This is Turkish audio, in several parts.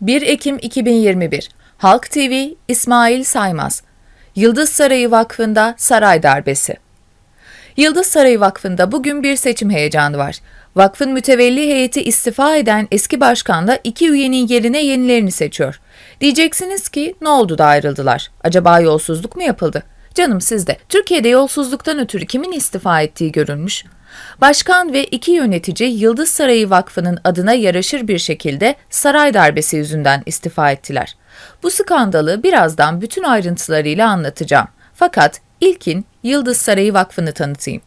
1 Ekim 2021 Halk TV İsmail Saymaz Yıldız Sarayı Vakfı'nda saray darbesi Yıldız Sarayı Vakfı'nda bugün bir seçim heyecanı var. Vakfın mütevelli heyeti istifa eden eski başkanla iki üyenin yerine yenilerini seçiyor. Diyeceksiniz ki ne oldu da ayrıldılar? Acaba yolsuzluk mu yapıldı? Canım sizde. Türkiye'de yolsuzluktan ötürü kimin istifa ettiği görülmüş. Başkan ve iki yönetici Yıldız Sarayı Vakfı'nın adına yaraşır bir şekilde saray darbesi yüzünden istifa ettiler. Bu skandalı birazdan bütün ayrıntılarıyla anlatacağım. Fakat ilkin Yıldız Sarayı Vakfı'nı tanıtayım.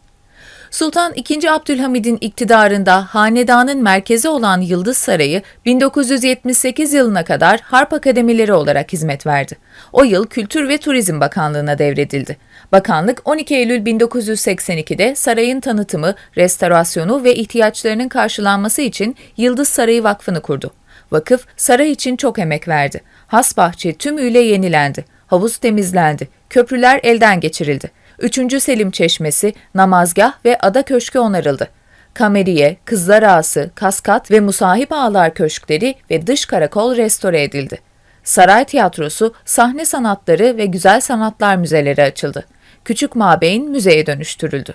Sultan II. Abdülhamid'in iktidarında hanedanın merkezi olan Yıldız Sarayı 1978 yılına kadar harp akademileri olarak hizmet verdi. O yıl Kültür ve Turizm Bakanlığı'na devredildi. Bakanlık 12 Eylül 1982'de sarayın tanıtımı, restorasyonu ve ihtiyaçlarının karşılanması için Yıldız Sarayı Vakfı'nı kurdu. Vakıf saray için çok emek verdi. Has bahçe tümüyle yenilendi. Havuz temizlendi. Köprüler elden geçirildi. 3. Selim Çeşmesi, namazgah ve ada köşkü onarıldı. Kameriye, Kızlar Ağası, Kaskat ve Musahip Ağlar köşkleri ve dış karakol restore edildi. Saray Tiyatrosu, sahne sanatları ve güzel sanatlar müzeleri açıldı. Küçük Mabeyn müzeye dönüştürüldü.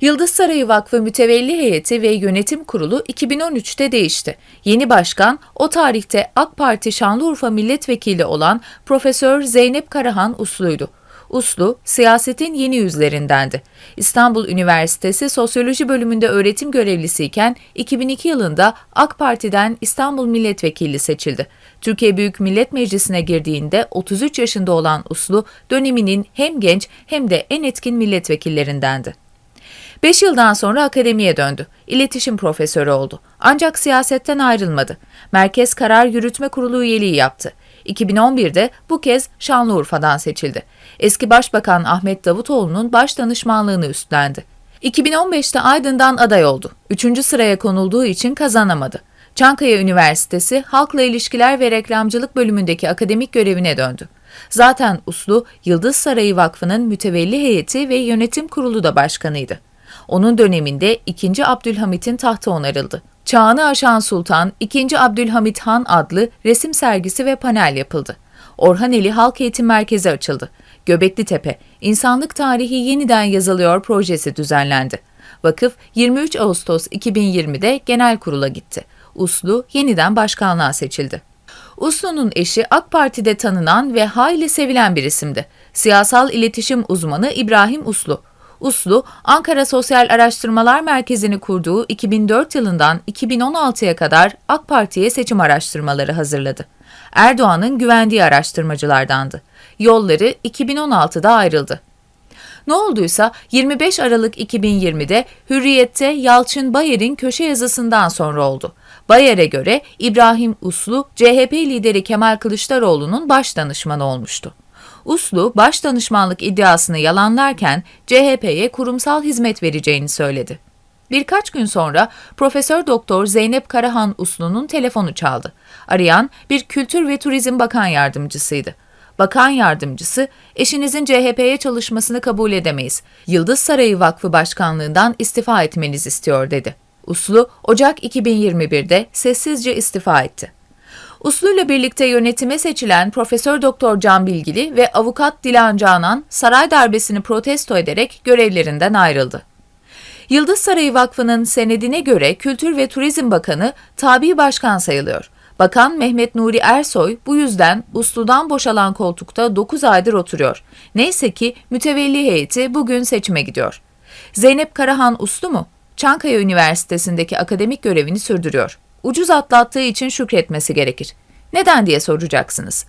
Yıldız Sarayı Vakfı Mütevelli Heyeti ve Yönetim Kurulu 2013'te değişti. Yeni başkan o tarihte AK Parti Şanlıurfa Milletvekili olan Profesör Zeynep Karahan Uslu'ydu. Uslu, siyasetin yeni yüzlerindendi. İstanbul Üniversitesi Sosyoloji bölümünde öğretim görevlisiyken 2002 yılında AK Parti'den İstanbul Milletvekili seçildi. Türkiye Büyük Millet Meclisi'ne girdiğinde 33 yaşında olan Uslu, döneminin hem genç hem de en etkin milletvekillerindendi. 5 yıldan sonra akademiye döndü. İletişim profesörü oldu. Ancak siyasetten ayrılmadı. Merkez Karar Yürütme Kurulu üyeliği yaptı. 2011'de bu kez Şanlıurfa'dan seçildi. Eski Başbakan Ahmet Davutoğlu'nun baş danışmanlığını üstlendi. 2015'te Aydın'dan aday oldu. Üçüncü sıraya konulduğu için kazanamadı. Çankaya Üniversitesi Halkla İlişkiler ve Reklamcılık bölümündeki akademik görevine döndü. Zaten Uslu, Yıldız Sarayı Vakfı'nın mütevelli heyeti ve yönetim kurulu da başkanıydı. Onun döneminde 2. Abdülhamit'in tahtı onarıldı. Çağını Aşan Sultan, 2. Abdülhamit Han adlı resim sergisi ve panel yapıldı. Orhaneli Halk Eğitim Merkezi açıldı. Göbekli Tepe, İnsanlık Tarihi Yeniden Yazılıyor projesi düzenlendi. Vakıf 23 Ağustos 2020'de genel kurula gitti. Uslu yeniden başkanlığa seçildi. Uslu'nun eşi AK Parti'de tanınan ve hayli sevilen bir isimdi. Siyasal iletişim uzmanı İbrahim Uslu. Uslu, Ankara Sosyal Araştırmalar Merkezi'ni kurduğu 2004 yılından 2016'ya kadar AK Parti'ye seçim araştırmaları hazırladı. Erdoğan'ın güvendiği araştırmacılardandı. Yolları 2016'da ayrıldı. Ne olduysa 25 Aralık 2020'de Hürriyet'te Yalçın Bayer'in köşe yazısından sonra oldu. Bayer'e göre İbrahim Uslu, CHP lideri Kemal Kılıçdaroğlu'nun baş danışmanı olmuştu. Uslu, baş danışmanlık iddiasını yalanlarken CHP'ye kurumsal hizmet vereceğini söyledi. Birkaç gün sonra Profesör Doktor Zeynep Karahan Uslu'nun telefonu çaldı. Arayan bir Kültür ve Turizm Bakan Yardımcısıydı. Bakan yardımcısı, eşinizin CHP'ye çalışmasını kabul edemeyiz. Yıldız Sarayı Vakfı Başkanlığından istifa etmenizi istiyor dedi. Uslu, Ocak 2021'de sessizce istifa etti. Uslu ile birlikte yönetime seçilen Profesör Doktor Can Bilgili ve avukat Dilan Canan saray darbesini protesto ederek görevlerinden ayrıldı. Yıldız Sarayı Vakfı'nın senedine göre Kültür ve Turizm Bakanı tabi başkan sayılıyor. Bakan Mehmet Nuri Ersoy bu yüzden Uslu'dan boşalan koltukta 9 aydır oturuyor. Neyse ki mütevelli heyeti bugün seçime gidiyor. Zeynep Karahan Uslu mu? Çankaya Üniversitesi'ndeki akademik görevini sürdürüyor. Ucuz atlattığı için şükretmesi gerekir. Neden diye soracaksınız.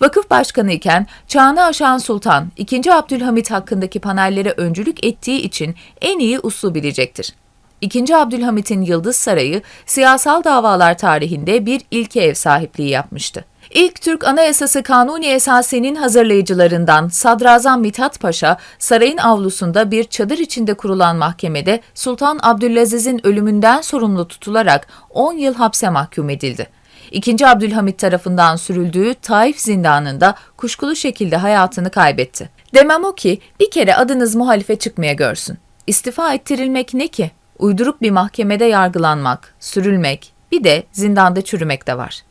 Vakıf başkanı iken çağını aşan sultan 2. Abdülhamit hakkındaki panellere öncülük ettiği için en iyi uslu bilecektir. 2. Abdülhamit'in Yıldız Sarayı siyasal davalar tarihinde bir ilke ev sahipliği yapmıştı. İlk Türk Anayasası Kanuni Esasi'nin hazırlayıcılarından Sadrazam Mithat Paşa, sarayın avlusunda bir çadır içinde kurulan mahkemede Sultan Abdülaziz'in ölümünden sorumlu tutularak 10 yıl hapse mahkum edildi. İkinci Abdülhamit tarafından sürüldüğü Taif zindanında kuşkulu şekilde hayatını kaybetti. Demem o ki bir kere adınız muhalife çıkmaya görsün. İstifa ettirilmek ne ki? Uyduruk bir mahkemede yargılanmak, sürülmek, bir de zindanda çürümek de var.